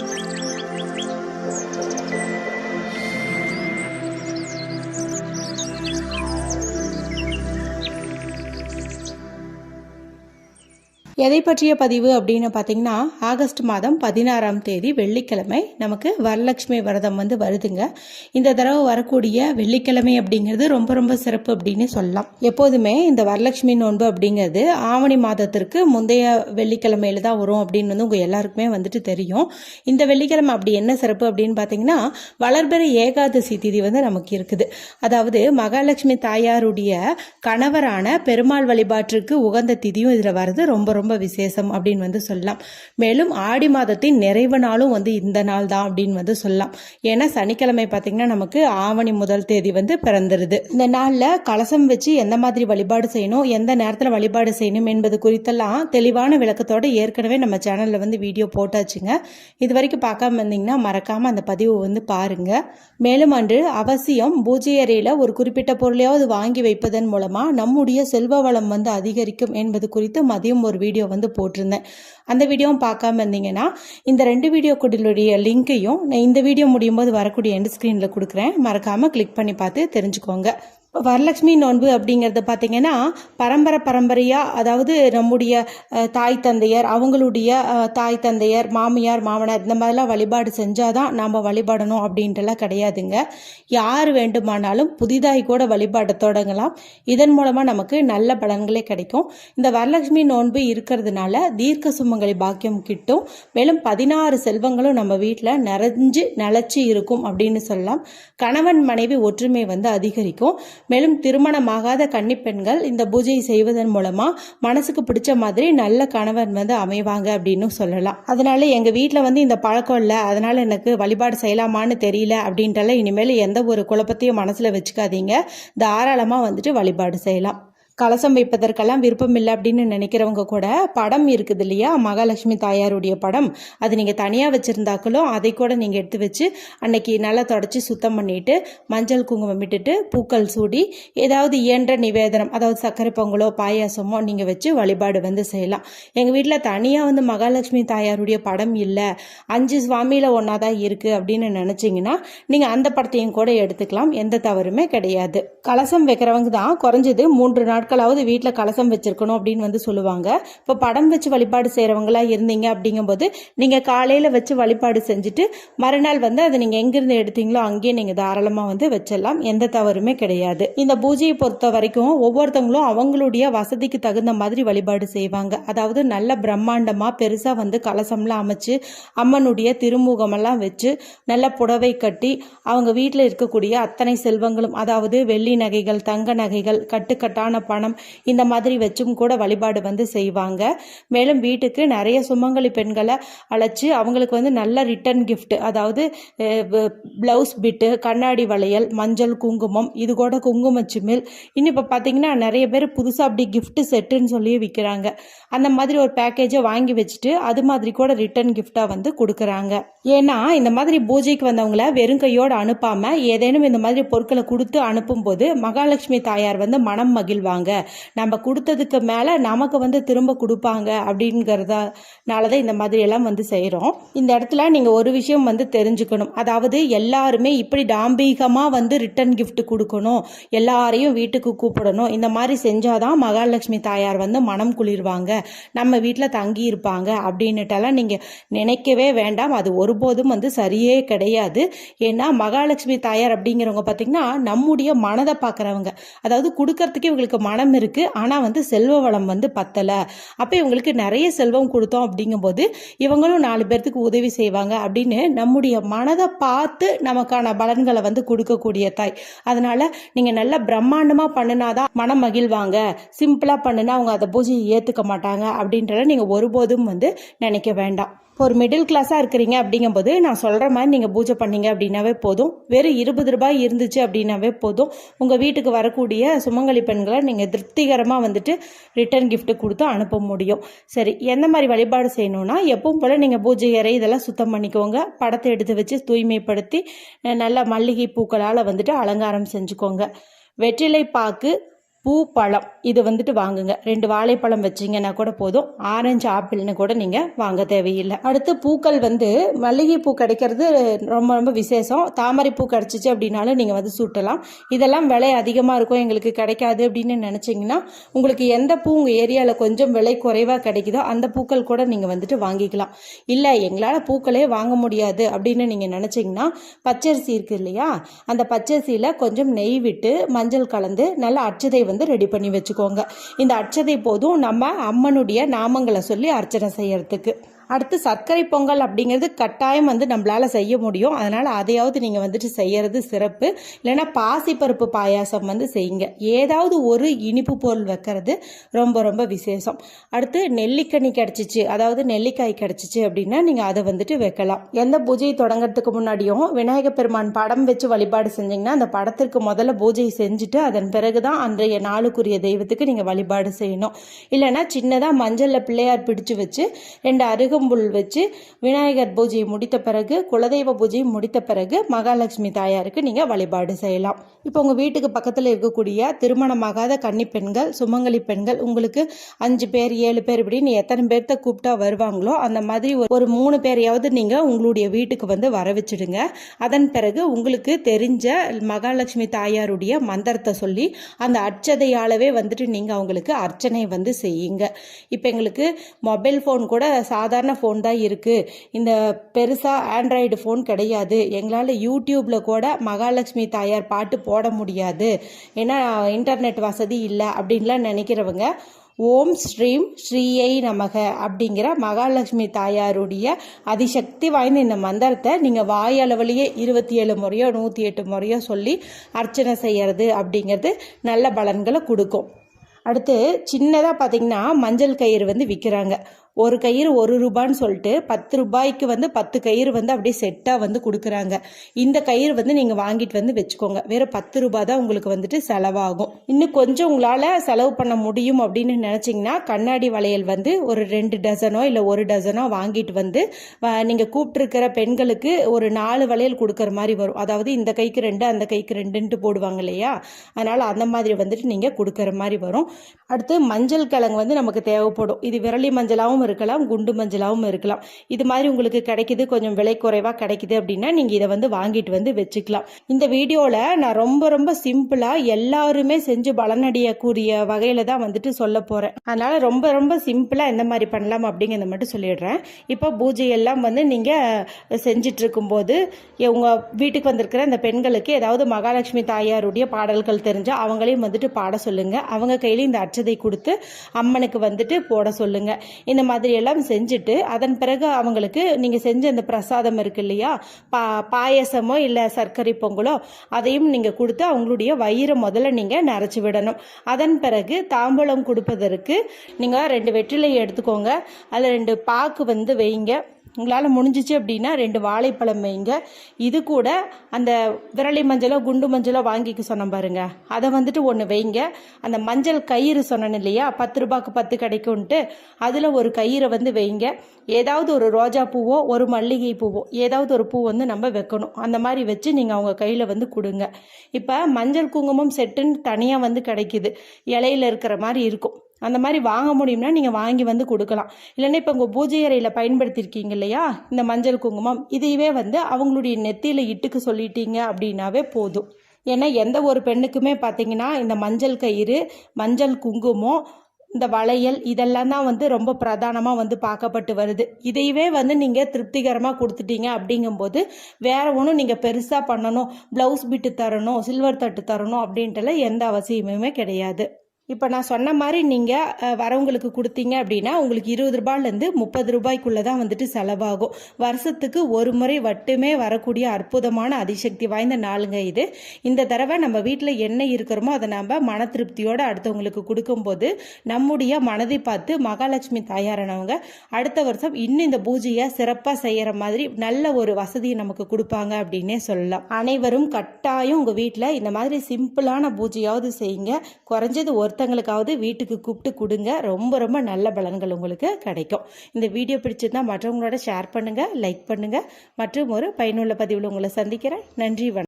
Thank you. எதை பற்றிய பதிவு அப்படின்னு பார்த்தீங்கன்னா ஆகஸ்ட் மாதம் பதினாறாம் தேதி வெள்ளிக்கிழமை நமக்கு வரலட்சுமி விரதம் வந்து வருதுங்க. இந்த தடவை வரக்கூடிய வெள்ளிக்கிழமை அப்படிங்கிறது ரொம்ப ரொம்ப சிறப்பு அப்படின்னு சொல்லலாம். எப்போதுமே இந்த வரலட்சுமி நோன்பு அப்படிங்கிறது ஆவணி மாதத்திற்கு முந்தைய வெள்ளிக்கிழமையில தான் வரும் அப்படின்னு வந்து உங்கள் எல்லாருக்குமே வந்துட்டு தெரியும். இந்த வெள்ளிக்கிழமை அப்படி என்ன சிறப்பு அப்படின்னு பார்த்தீங்கன்னா வளர்பெற ஏகாதசி திதி வந்து நமக்கு இருக்குது. அதாவது மகாலட்சுமி தாயாருடைய கணவரான பெருமாள் வழிபாட்டிற்கு உகந்த திதியும் இதில் வருது. ரொம்ப ரொம்ப ரொம்ப விசேஷம் அப்படின்னு வந்து சொல்லலாம். மேலும் ஆடி மாதத்தின் நிறைவு நாளும் வந்து இந்த நாள் தான் அப்படின்னு வந்து சொல்லலாம். ஏன்னா சனிக்கிழமை பார்த்தீங்கன்னா நமக்கு ஆவணி முதல் தேதி வந்து பிறந்துருது. இந்த நாளில் கலசம் வச்சு எந்த மாதிரி வழிபாடு செய்யணும் எந்த நேரத்தில் வழிபாடு செய்யணும் என்பது குறித்தெல்லாம் தெளிவான விளக்கத்தோடு ஏற்கனவே நம்ம சேனலில் வந்து வீடியோ போட்டாச்சுங்க. இது வரைக்கும் பார்க்காம இருந்தீங்கன்னா மறக்காமல் அந்த பதிவு வந்து பாருங்க. மேலும் அன்று அவசியம் பூஜை அறையில் ஒரு குறிப்பிட்ட பொருளையாவது வாங்கி வைப்பதன் மூலமாக நம்முடைய செல்வ வளம் வந்து அதிகரிக்கும் என்பது குறித்து மதியம் ஒரு வீடியோ வந்து போட்டிருந்தேன். அந்த வீடியோவும் பார்க்காம இருந்தீங்கன்னா இந்த ரெண்டு வீடியோ கூடிய லிங்க்கையும் நான் இந்த வீடியோ முடியும் போது வரக்கூடிய எண்ட் ஸ்க்ரீனில் கொடுக்குறேன். மறக்காமல் கிளிக் பண்ணி பார்த்து தெரிஞ்சுக்கோங்க. வரலட்சுமி நோன்பு அப்படிங்கிறத பார்த்தீங்கன்னா பரம்பரை பரம்பரையாக அதாவது நம்முடைய தாய் தந்தையர் அவங்களுடைய தாய் தந்தையர் மாமியார் மாமனார் இந்த மாதிரிலாம் வழிபாடு செஞ்சால் தான் நாம் வழிபடணும் அப்படின்ட்டுலாம் கிடையாதுங்க. யார் வேண்டுமானாலும் புதிதாய் கூட வழிபாட தொடங்கலாம். இதன் மூலமாக நமக்கு நல்ல பலன்களே கிடைக்கும். இந்த வரலட்சுமி நோன்பு இருக்கிறதுனால தீர்க்க சுமங்கலி பாக்கியம் கிட்டும். மேலும் பதினாறு செல்வங்களும் நம்ம வீட்டில் நிறைஞ்சு நிலச்சி இருக்கும் அப்படின்னு சொல்லலாம். கணவன் மனைவி ஒற்றுமை வந்து அதிகரிக்கும். மேலும் திருமணமாகாத கன்னிப்பெண்கள் இந்த பூஜையை செய்வதன் மூலமா மனசுக்கு பிடிச்ச மாதிரி நல்ல கணவன் வந்து அமைவாங்க அப்படின்னு சொல்லலாம். அதனால எங்க வீட்டில் வந்து இந்த பழக்கம் இல்லை. அதனால எனக்கு வழிபாடு செய்யலாமான்னு தெரியல அப்படின்ட்டுலாம் இனிமேல் எந்த ஒரு குழப்பத்தையும் மனசுல வச்சுக்காதீங்க. தாராளமா வந்துட்டு வழிபாடு செய்யலாம். கலசம் வைப்பதற்கெல்லாம் விருப்பம் இல்லை அப்படின்னு நினைக்கிறவங்க கூட படம் இருக்குது இல்லையா? மகாலட்சுமி தாயாருடைய படம். அது நீங்கள் தனியாக வச்சுருந்தாக்களும் அதை கூட நீங்கள் எடுத்து வச்சு அன்னைக்கு நல்லா தொடச்சி சுத்தம் பண்ணிட்டு மஞ்சள் குங்குமம் விட்டுட்டு பூக்கள் சூடி ஏதாவது இயன்ற நிவேதனம் அதாவது சர்க்கரை பொங்கலோ பாயாசமோ நீங்கள் வச்சு வழிபாடு வந்து செய்யலாம். எங்கள் வீட்டில் தனியாக வந்து மகாலட்சுமி தாயாருடைய படம் இல்லை. அஞ்சு சுவாமியில் ஒன்றா தான் இருக்குது அப்படின்னு நினச்சிங்கன்னா நீங்கள் அந்த படத்தையும் கூட எடுத்துக்கலாம். எந்த தவறுமே கிடையாது. கலசம் வைக்கிறவங்க தான் குறைஞ்சது மூன்று நாட்களாவது வீட்டில் கலசம் வச்சிருக்கணும் அப்படின்னு வந்து சொல்லுவாங்க. இப்போ படம் வச்சு வழிபாடு செய்கிறவங்களா இருந்தீங்க அப்படிங்கும்போது நீங்கள் காலையில் வச்சு வழிபாடு செஞ்சுட்டு மறுநாள் வந்து அதை நீங்கள் எங்கேருந்து எடுத்தீங்களோ அங்கேயே நீங்கள் தாராளமாக வந்து வச்சிடலாம். எந்த தவறுமே கிடையாது. இந்த பூஜையை பொறுத்த வரைக்கும் ஒவ்வொருத்தவங்களும் அவங்களுடைய வசதிக்கு தகுந்த மாதிரி வழிபாடு செய்வாங்க. அதாவது நல்ல பிரம்மாண்டமாக பெருசாக வந்து கலசம்லாம் அமைச்சு அம்மனுடைய திருமுகமெல்லாம் வச்சு நல்ல புடவை கட்டி அவங்க வீட்டில் இருக்கக்கூடிய அத்தனை செல்வங்களும் அதாவது வெள்ளி நகைகள் தங்க நகைகள் கட்டுக்கட்டான பணம் இந்த மாதிரி வச்சும் கூட வழிபாடு வந்து செய்வாங்க. மேலும் வீட்டுக்கு நிறைய சுமங்கலி பெண்களை அழைச்சி அவங்களுக்கு வந்து நல்ல ரிட்டர்ன் கிஃப்ட் அதாவது ப்ளவுஸ் பிட்டு கண்ணாடி வளையல் மஞ்சள் குங்குமம் இது கூட குங்குமச்சிமில் இன்னும் இப்போ பார்த்தீங்கன்னா நிறைய பேர் புதுசாக அப்படி கிஃப்ட்டு செட்டுன்னு சொல்லி விற்கிறாங்க அந்த மாதிரி ஒரு பேக்கேஜை வாங்கி வச்சுட்டு அது மாதிரி கூட ரிட்டர்ன் கிஃப்டாக வந்து கொடுக்குறாங்க. ஏன்னா இந்த மாதிரி பூஜைக்கு வந்தவங்கள வெறும் கையோடு அனுப்பாமல் ஏதேனும் இந்த மாதிரி பொருட்களை கொடுத்து அனுப்பும்போது மகாலட்சுமி தாயார் வந்து மனம் மகிழ்வாங்க. நம்ம கொடுத்ததுக்கு மேலே நமக்கு வந்து திரும்ப கொடுப்பாங்க அப்படிங்கிறதுனால தான் இந்த மாதிரியெல்லாம் வந்து செய்கிறோம் இந்த இடத்துல நீங்கள் ஒரு விஷயம் வந்து தெரிஞ்சுக்கணும். அதாவது எல்லாருமே இப்படி டாம்பீகமாக வந்து ரிட்டர்ன் கிஃப்ட் கொடுக்கணும். எல்லாரையும் வீட்டுக்கு கூப்பிடணும். இந்த மாதிரி செஞ்சாதான் மகாலட்சுமி தாயார் வந்து மனம் குளிர்வாங்க. நம்ம வீட்டில் தங்கி இருப்பாங்க அப்படின்னுட்டெல்லாம் நீங்கள் நினைக்கவே வேண்டாம். அது ஒருபோதும் வந்து சரியே கிடையாது. ஏன்னா மகாலட்சுமி தாயார் அப்படிங்கிறவங்க பார்த்தீங்கன்னா நம்முடைய மனதை பார்க்குறவங்க அதாவது கொடுக்கறதுக்கு இவங்களுக்கு மனம் இருக்குது ஆனால் வந்து செல்வ வளம் வந்து பத்தலை. அப்போ இவங்களுக்கு நிறைய செல்வம் கொடுத்தோம் அப்படிங்கும்போது இவங்களும் நாலு பேர்த்துக்கு உதவி செய்வாங்க அப்படின்னு நம்முடைய மனதை பார்த்து நமக்கான பலன்களை வந்து கொடுக்கக்கூடிய தாய். அதனால நீங்கள் நல்லா பிரம்மாண்டமாக பண்ணினாதான் மனம் மகிழ்வாங்க. சிம்பிளாக பண்ணுனா அவங்க அதை பூஜையை ஏற்றுக்க மாட்டாங்க அப்படின்றத நீங்கள் ஒருபோதும் வந்து நினைக்க வேண்டாம். ஒரு மிடில் கிளாஸாக இருக்கிறீங்க அப்படிங்கும்போது நான் சொல்கிற மாதிரி நீங்கள் பூஜை பண்ணீங்க அப்படின்னாவே போதும். வெறும் இருபது ரூபாய் இருந்துச்சு அப்படின்னாவே போதும். உங்கள் வீட்டுக்கு வரக்கூடிய சுமங்கலி பெண்களை நீங்கள் திருப்திகரமாக வந்துட்டு ரிட்டர்ன் கிஃப்ட் கொடுத்து அனுப்ப முடியும். சரி எந்த மாதிரி வழிபாடு செய்யணும்னா எப்பவும் போல் நீங்கள் பூஜை அறை இதெல்லாம் சுத்தம் பண்ணிக்கோங்க. படத்தை எடுத்து வச்சு தூய்மைப்படுத்தி நல்லா நல்ல மல்லிகை பூக்களால் வந்துட்டு அலங்காரம் செஞ்சுக்கோங்க. வெற்றிலை பாக்கு பூ பழம் இது வந்துட்டு வாங்குங்க. ரெண்டு வாழைப்பழம் வச்சிங்கன்னா கூட போதும். ஆரஞ்சு ஆப்பிள்னு கூட நீங்கள் வாங்க தேவையில்லை. அடுத்து பூக்கள் வந்து மல்லிகைப்பூ கிடைக்கிறது ரொம்ப ரொம்ப விசேஷம். தாமரை பூ கிடச்சிச்சு அப்படின்னாலும் நீங்கள் வந்து சூட்டலாம். இதெல்லாம் விலை அதிகமாக இருக்கும். எங்களுக்கு கிடைக்காது அப்படின்னு நினச்சிங்கன்னா உங்களுக்கு எந்த பூ உங்கள் ஏரியாவில் கொஞ்சம் விலை குறைவாக கிடைக்குதோ அந்த பூக்கள் கூட நீங்கள் வந்துட்டு வாங்கிக்கலாம். இல்லை எங்களால் பூக்களே வாங்க முடியாது அப்படின்னு நீங்கள் நினச்சிங்கன்னா பச்சரிசி இருக்குது இல்லையா? அந்த பச்சரிசியில் கொஞ்சம் நெய் விட்டு மஞ்சள் கலந்து நல்லா அச்சதை வந்து ரெடி பண்ணி வச்சுக்கோங்க. இந்த அச்சதை போதும் நம்ம அம்மனுடைய நாமங்களை சொல்லி அர்ச்சனை செய்யறதுக்கு. அடுத்து சர்க்கரை பொங்கல் அப்படிங்கிறது கட்டாயம் வந்து நம்மளால் செய்ய முடியும். அதனால் அதையாவது நீங்கள் வந்துட்டு செய்கிறது சிறப்பு. இல்லைன்னா பாசிப்பருப்பு பாயாசம் வந்து செய்யுங்க. ஏதாவது ஒரு இனிப்பு பொருள் வைக்கிறது ரொம்ப ரொம்ப விசேஷம். அடுத்து நெல்லிக்கனி கிடச்சிச்சு. அதாவது நெல்லிக்காய் கிடச்சிச்சு அப்படின்னா நீங்கள் அதை வந்துட்டு வைக்கலாம். எந்த பூஜையை தொடங்குறதுக்கு முன்னாடியும் விநாயக பெருமான் படம் வச்சு வழிபாடு செஞ்சீங்கன்னா அந்த படத்திற்கு முதல்ல பூஜை செஞ்சுட்டு அதன் பிறகு தான் அன்றைய நாளுக்குரிய தெய்வத்துக்கு நீங்கள் வழிபாடு செய்யணும். இல்லைன்னா சின்னதாக மஞ்சளில் பிள்ளையார் பிடிச்சு வச்சு ரெண்டு அருகம்புல் வச்சு விநாயகர் பூஜையை முடித்த பிறகு குலதெய்வ பூஜையை முடித்த பிறகு மகாலட்சுமி தாயாருக்கு நீங்கள் வழிபாடு செய்யலாம். இப்போ உங்கள் வீட்டுக்கு பக்கத்தில் இருக்கக்கூடிய திருமணமாகாத கன்னி பெண்கள் சுமங்கலி பெண்கள் உங்களுக்கு அஞ்சு பேர் ஏழு பேர் இப்படின்னு எத்தனை பேர்த்த கூப்பிட்டா வருவாங்களோ அந்த மாதிரி ஒரு- மூணு பேரையாவது நீங்கள் உங்களுடைய வீட்டுக்கு வந்து வர வச்சிடுங்க. அதன் பிறகு உங்களுக்கு தெரிஞ்ச மகாலட்சுமி தாயாருடைய மந்திரத்தை சொல்லி அந்த அர்ச்சதையாலவே வந்துட்டு நீங்கள் அவங்களுக்கு அர்ச்சனை வந்து செய்யுங்க. இப்போ எங்களுக்கு மொபைல் ஃபோன் கூட சாதாரண ஃபோன் தான் இருக்குது இந்த பெருசாக ஆண்ட்ராய்டு ஃபோன் கிடையாது. எங்களால் யூடியூப்பில் கூட மகாலட்சுமி தாயார் பாட்டு போட முடியாது. ஏன்னா இன்டர்நெட் வசதி இல்லை அப்படின்லாம் நினைக்கிறவங்க ஓம் ஸ்ரீம் ஸ்ரீயை நமக அப்படிங்கிற மகாலட்சுமி தாயாருடைய அதிசக்தி வாய்ந்த இந்த மந்திரத்தை நீங்கள் வாயளவுலேயே இருபத்தி ஏழு முறையோ நூற்றி எட்டு முறையோ சொல்லி அர்ச்சனை செய்கிறது அப்படிங்கிறது நல்ல பலன்களை கொடுக்கும். அடுத்து சின்னதாக பார்த்தீங்கன்னா மஞ்சள் கயிறு வந்து விற்கிறாங்க ஒரு கயிறு ஒரு ரூபான்னு சொல்லிட்டு பத்து ரூபாய்க்கு வந்து பத்து கயிறு வந்து அப்படியே செட்டாக வந்து கொடுக்குறாங்க. இந்த கயிறு வந்து நீங்கள் வாங்கிட்டு வந்து வச்சுக்கோங்க. வெறும் பத்து ரூபாய் தான் உங்களுக்கு வந்துட்டு செலவாகும். இன்னும் கொஞ்சம் உங்களால் செலவு பண்ண முடியும் அப்படின்னு நினச்சிங்கன்னா கண்ணாடி வளையல் வந்து ஒரு ரெண்டு டசனோ இல்லை ஒரு டசனோ வாங்கிட்டு வந்து நீங்கள் கூப்பிட்டுருக்கிற பெண்களுக்கு ஒரு நாலு வளையல் கொடுக்குற மாதிரி வரும். அதாவது இந்த கைக்கு ரெண்டு அந்த கைக்கு ரெண்டுன்ட்டு போடுவாங்க இல்லையா? அதனால் அந்த மாதிரி வந்துட்டு நீங்கள் கொடுக்குற மாதிரி வரும். அடுத்து மஞ்சள் கிழங்கு வந்து நமக்கு தேவைப்படும். இது விரலி மஞ்சளாகவும் இருக்கலாம் குண்டு மஞ்சளாகவும் இருக்கலாம். இது மாதிரி உங்களுக்கு கிடைக்குது கொஞ்சம் விலை குறைவாக கிடைக்குது அப்படின்னா நீங்கள் இதை வந்து வாங்கிட்டு வந்து வச்சுக்கலாம். இந்த வீடியோவில் நான் ரொம்ப ரொம்ப சிம்பிளாக எல்லாருமே செஞ்சு பலனடையக்கூடிய வகையில் தான் வந்துட்டு சொல்ல போகிறேன் அதனால் ரொம்ப ரொம்ப சிம்பிளாக எந்த மாதிரி பண்ணலாம் அப்படிங்கிறத மட்டும் சொல்லிடுறேன். இப்போ பூஜை எல்லாம் வந்து நீங்கள் செஞ்சிட்டு இருக்கும்போது உங்கள் வீட்டுக்கு வந்திருக்கிற அந்த பெண்களுக்கு ஏதாவது மகாலட்சுமி தாயாருடைய பாடல்கள் தெரிஞ்சால் அவங்களையும் வந்துட்டு பாட சொல்லுங்கள் அவங்க கையிலையும் இந்த அச்சதை கொடுத்து அம்மனுக்கு வந்துட்டு போட சொல்லுங்கள் இந்த மாதிரி எல்லாம் செஞ்சுட்டு அதன் பிறகு அவங்களுக்கு நீங்கள் செஞ்ச அந்த பிரசாதம் இருக்கு இல்லையா? பா பாயசமோ இல்லை சர்க்கரை பொங்கலோ அதையும் நீங்கள் கொடுத்து அவங்களுடைய வயிறை முதல்ல நீங்கள் நிறச்சி விடணும். அதன் பிறகு தாம்பூலம் கொடுப்பதற்கு நீங்கள் ரெண்டு வெற்றிலை எடுத்துக்கோங்க. அதில் ரெண்டு பாக்கு வந்து வைங்க. உங்களால் முடிஞ்சிச்சு அப்படின்னா ரெண்டு வாழைப்பழம் வைங்க. இது கூட அந்த விரலி மஞ்சளோ குண்டு மஞ்சளோ வாங்கிக்க சொன்னோம் பாருங்க. அதை வந்துட்டு ஒன்று வைங்க. அந்த மஞ்சள் கயிறு சொன்னேன் இல்லையா? பத்து ரூபாய்க்கு பத்து கிடைக்கும்ன்ட்டு அதில் ஒரு கயிறை வந்து வைங்க. ஏதாவது ஒரு ரோஜா பூவோ ஒரு மல்லிகை பூவோ ஏதாவது ஒரு பூ வந்து நம்ம வைக்கணும். அந்த மாதிரி வச்சு நீங்கள் அவங்க கையில் வந்து கொடுங்க. இப்போ மஞ்சள் குங்குமம் செட்டுன்னு தனியாக வந்து கிடைக்குது. இலையில இருக்கிற மாதிரி இருக்கும். அந்த மாதிரி வாங்க முடியும்னா நீங்கள் வாங்கி வந்து கொடுக்கலாம். இல்லைன்னா இப்போ உங்கள் பூஜை அறையில் பயன்படுத்தியிருக்கீங்க இல்லையா? இந்த மஞ்சள் குங்குமம் இதையவே வந்து அவங்களுடைய நெத்தியில் இட்டுக்கு சொல்லிட்டீங்க அப்படின்னாவே போதும். ஏன்னா எந்த ஒரு பெண்ணுக்குமே பார்த்தீங்கன்னா இந்த மஞ்சள் கயிறு மஞ்சள் குங்குமம் இந்த வளையல் இதெல்லாம் தான் வந்து ரொம்ப பிரதானமாக வந்து பார்க்கப்பட்டு வருது. இதையவே வந்து நீங்கள் திருப்திகரமாக கொடுத்துட்டீங்க அப்படிங்கும்போது வேற ஒன்றும் நீங்கள் பெருசாக பண்ணணும். ப்ளவுஸ் பிட்டு தரணும் சில்வர் தட்டு தரணும் அப்படின்ட்டுலாம் எந்த அவசியமுமே கிடையாது. இப்போ நான் சொன்ன மாதிரி நீங்கள் வரவங்களுக்கு கொடுத்தீங்க அப்படின்னா உங்களுக்கு இருபது ரூபாயிலேருந்து முப்பது ரூபாய்க்குள்ளே தான் வந்துட்டு செலவாகும். வருஷத்துக்கு ஒரு முறை மட்டுமே வரக்கூடிய அற்புதமான அதிசக்தி வாய்ந்த நாளுங்க இது. இந்த தடவை நம்ம வீட்டில் என்ன இருக்கிறோமோ அதை நம்ம மன திருப்தியோடு அடுத்தவங்களுக்கு கொடுக்கும்போது நம்முடைய மனதை பார்த்து மகாலட்சுமி தயாரானவங்க அடுத்த வருஷம் இன்னும் இந்த பூஜையை சிறப்பாக செய்கிற மாதிரி நல்ல ஒரு வசதியை நமக்கு கொடுப்பாங்க அப்படின்னே சொல்லலாம். அனைவரும் கட்டாயம் உங்கள் வீட்டில் இந்த மாதிரி சிம்பிளான பூஜையாவது செய்யுங்க. குறைஞ்சது ஒருத்தங்களுக்காவது வீட்டுக்கு கூப்பிட்டு கொடுங்க. ரொம்ப ரொம்ப நல்ல பலன்கள் உங்களுக்கு கிடைக்கும். இந்த வீடியோ பிடிச்சிருந்தா மற்றவங்களோட ஷேர் பண்ணுங்கள் லைக் பண்ணுங்கள் மற்றும் ஒரு பயனுள்ள பதிவில் உங்களை சந்திக்கிறேன். நன்றி வணக்கம்.